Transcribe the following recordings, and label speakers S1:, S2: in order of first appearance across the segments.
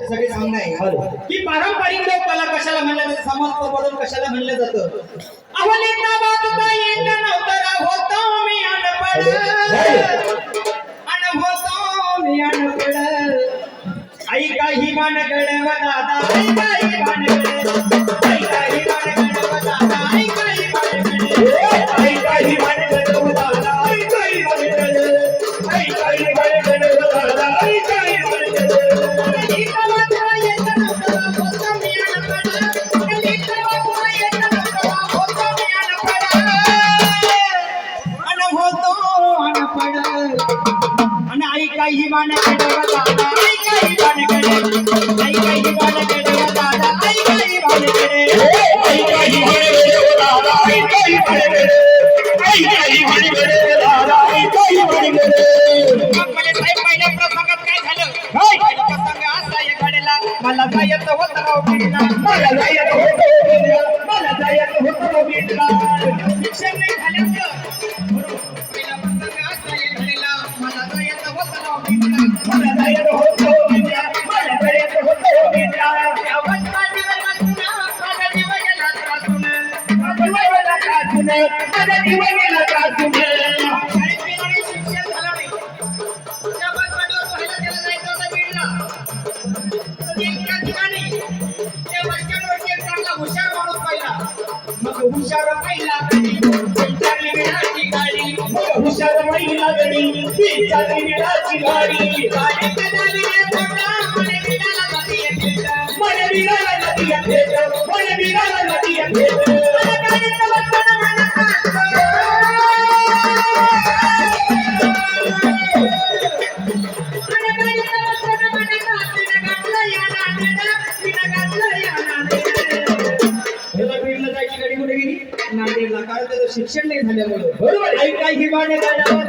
S1: सगळे सांगणं आहे. की पारंपरिक लोककला कशाला म्हणलं जातं? समाज प्रबोधन कशाला म्हणलं जातं? अहो लेखना बाजूला येत नव्हतं. होतो मी अनपड अन होतो मी अनपड आई काही मानगड व दादा आई काही मानगड आई मला जायचं होतं
S2: मला जायचं होतं
S1: हुशार
S2: महिला गडी विचारली गाडी
S1: गाडी
S2: कुठे गेली
S1: नांदेडला कारण त्याचं शिक्षण नाही झाल्यामुळे
S2: बरोबर
S1: काही हिवाने काही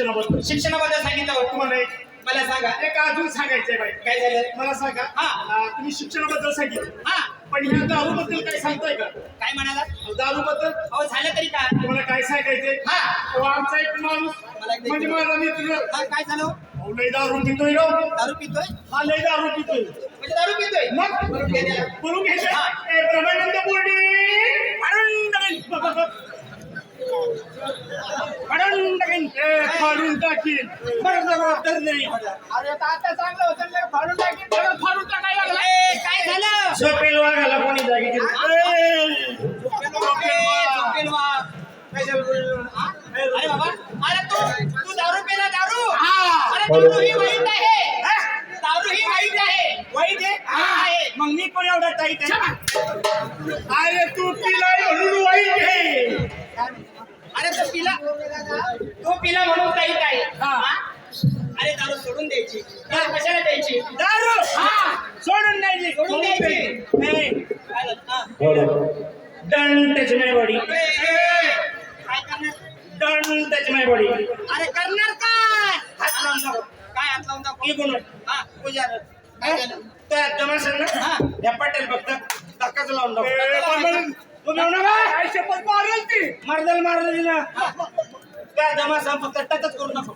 S2: शिक्षणाबद्दल.
S1: शिक्षणाबद्दल सांगितलं होतं.
S2: तुम्हाला एक.
S1: मला सांगा.
S2: एक अजून सांगायचंय बाई.
S1: काय झालं?
S2: मला सांगा.
S1: हा.
S2: तुम्ही शिक्षणाबद्दल सांगितलं.
S1: हा.
S2: पण ह्या दारू बद्दल काय सांगताय का?
S1: काय म्हणाला?
S2: दारू बद्दल
S1: अहो झालं तरी का?
S2: तुम्हाला काय सांगायचंय?
S1: हा.
S2: तो आमचा एक माणूस म्हणजे माझा मित्र.
S1: हा काय झालं?
S2: अहो, लय दारू पितोय राव
S1: दारू पितोय?
S2: हा लय दारू पितोय.
S1: म्हणजे दारू पितोय?
S2: मग. बोलून घ्यायचं
S1: हा.
S2: ए ब्रह्मानंद बोर्डे फाडून टाकीन फाडून टाकीन ए फाडून टाकीन बरं जबाब तर नाही.
S1: अरे आता चांगलं होतं फाडून लागला. ए, काय झालं?
S2: झोपेल वाघाला कोणी जागी
S1: झोपेल वाघ. अरे बाबा अरे तू तू दारू पेला दारू? अरे दारू ही वाईट आहे? दारू ही वाईट आहे.
S2: वाईट आहे?
S1: आहे.
S2: मग मी पण एवढा टाईट आहे? अरे तू तिला म्हणून वाईट आहे.
S1: अरे तो पिला तो पिला म्हणून काही काय
S2: हा.
S1: अरे दारू सोडून द्यायची. दारू कशाला द्यायची?
S2: दारू!
S1: हा.
S2: सोडून द्यायची
S1: सोडून द्यायची. हा. ए, ए, काय करणार?
S2: Don't touch my body.
S1: अरे करणार काय? हात लावून दाखव. काय हात लावून दाखव?
S2: इकडून.
S1: हा पुजारी. काय झालं?
S2: त्या जमासन
S1: हा.
S2: ना? या पटेल फक्त धक्काच लावून
S1: मग-
S2: तुम्ही म्हणू शपथ मारल ती? मारदल मारल तिला. त्या जमासन फक्त टचच करू नको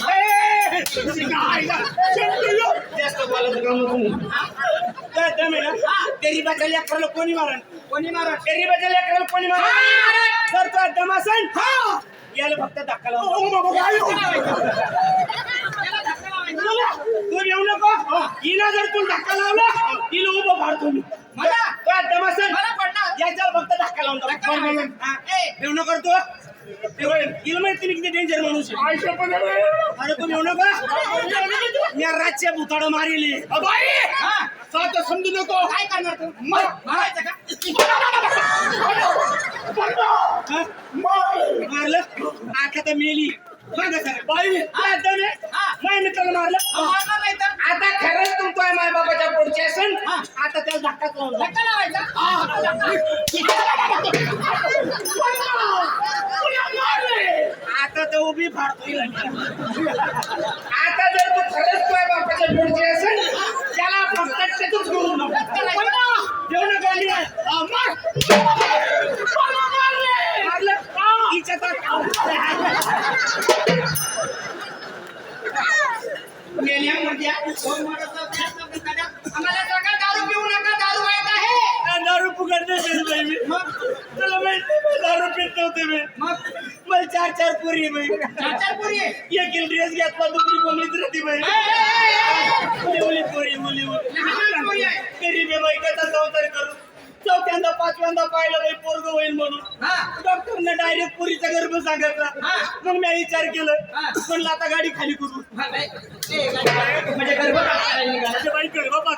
S1: हा? हो
S2: गरीबाच्या लेकराला कोणी मारण
S1: कोणी मारा
S2: गरीबाच्या लेकराला कोणी मारण जर तो दम असेल याला फक्त धक्का. तू येऊ नको. हिला जर तू धक्का लावला तिला उभं फाडतो मी
S1: मला?
S2: काय दम असेल
S1: मला पडणार.
S2: याच्यावर फक्त धक्का लावून टाक.
S1: धक्का लावायचा. ए.
S2: येऊ नको रे तू. तिला माहिती मी किती डेंजर माणूस आहे.
S3: आयुष्य पण आहे.
S2: अरे तू येऊ नका. या रातच्या भुताडं मारेली!
S1: हा,
S3: समजू नको.
S1: काय करणार तू? मारायचं का?
S2: मारलं? आता तर मेली. बाई! काय दम आहे? माझ्या मित्राला मारलं
S1: मारणार नाही तर?
S2: आता खरंच तुमचं माय बाबाच्या पुढचे असेल. आता त्याला धक्काच
S1: धक्का लावायचा?
S2: आता तर उभी फाडतोय आता जर तू खरंच तुझ्या बापाच्या पुढचे असेल त्याला फक्त त्यातच करू नको जेवण गाली मारलं हिच्या तर
S1: मेल्या मुर्द्या कोण मारत असतात ना बिचाऱ्या. आम्हाला सांगा दारू पिऊ नका दारू वाईट आहे.
S2: दारू फुकट नाही बाई मी. तुला माहिती मी दारू पित नव्हते मी. मला चार चार पुरी आहे बाई.
S1: चार पोरी? आहे.
S2: एक ड्रेस घेतला दुसरी कोंबडीच राहते बाई.
S1: ए, ए, ए, ए.
S2: मुली मुली पोरी मुली
S1: लहान पोरी आहे.
S2: गरीब आहे बाई कसा संसार करू? चौथ्यांदा पाचव्यांदा पाहिलं बाई पोरग होईल म्हणून. डॉक्टरने डायरेक्ट पुरीचा गर्भ सांगितला. मग मी विचार केलं. म्हणलं आता गाडी खाली करू.
S1: म्हणजे गर्भ
S2: बाई.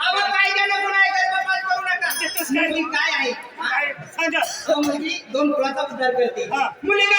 S1: मुलगी काय आहे?
S2: काय? सांगा.
S1: दोन मुलाचा उद्धार करते. मुलगा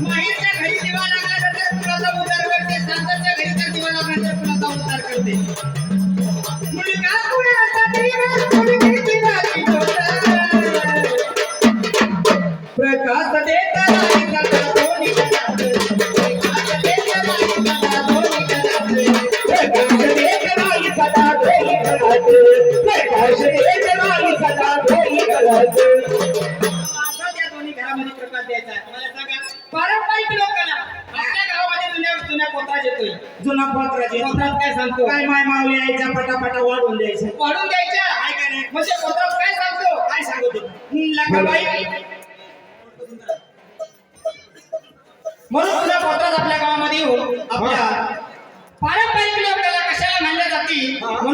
S1: माहेरच्या घरी दिवा लागला तर कुणाचा उद्धार करते सासरच्या घरी तर दिवा लागला तर कुणाचा उद्धार करते मुलगा कुणाचा ज्योत. प्रकाश देत राही सदा पत्रात काय सांगतो?
S2: काय माय माऊली यायच्या पटापटा वाढून द्यायचं.
S1: वाढून द्यायच्या?
S2: काय काय
S1: म्हणजे पत्रात काय सांगतो?
S2: काय सांगतो?
S1: म्हणून तुझ्या पत्रात आपल्या गावामध्ये येऊन आपल्या पारंपरिक आपल्याला कशाला म्हणल्या जाते म्हणून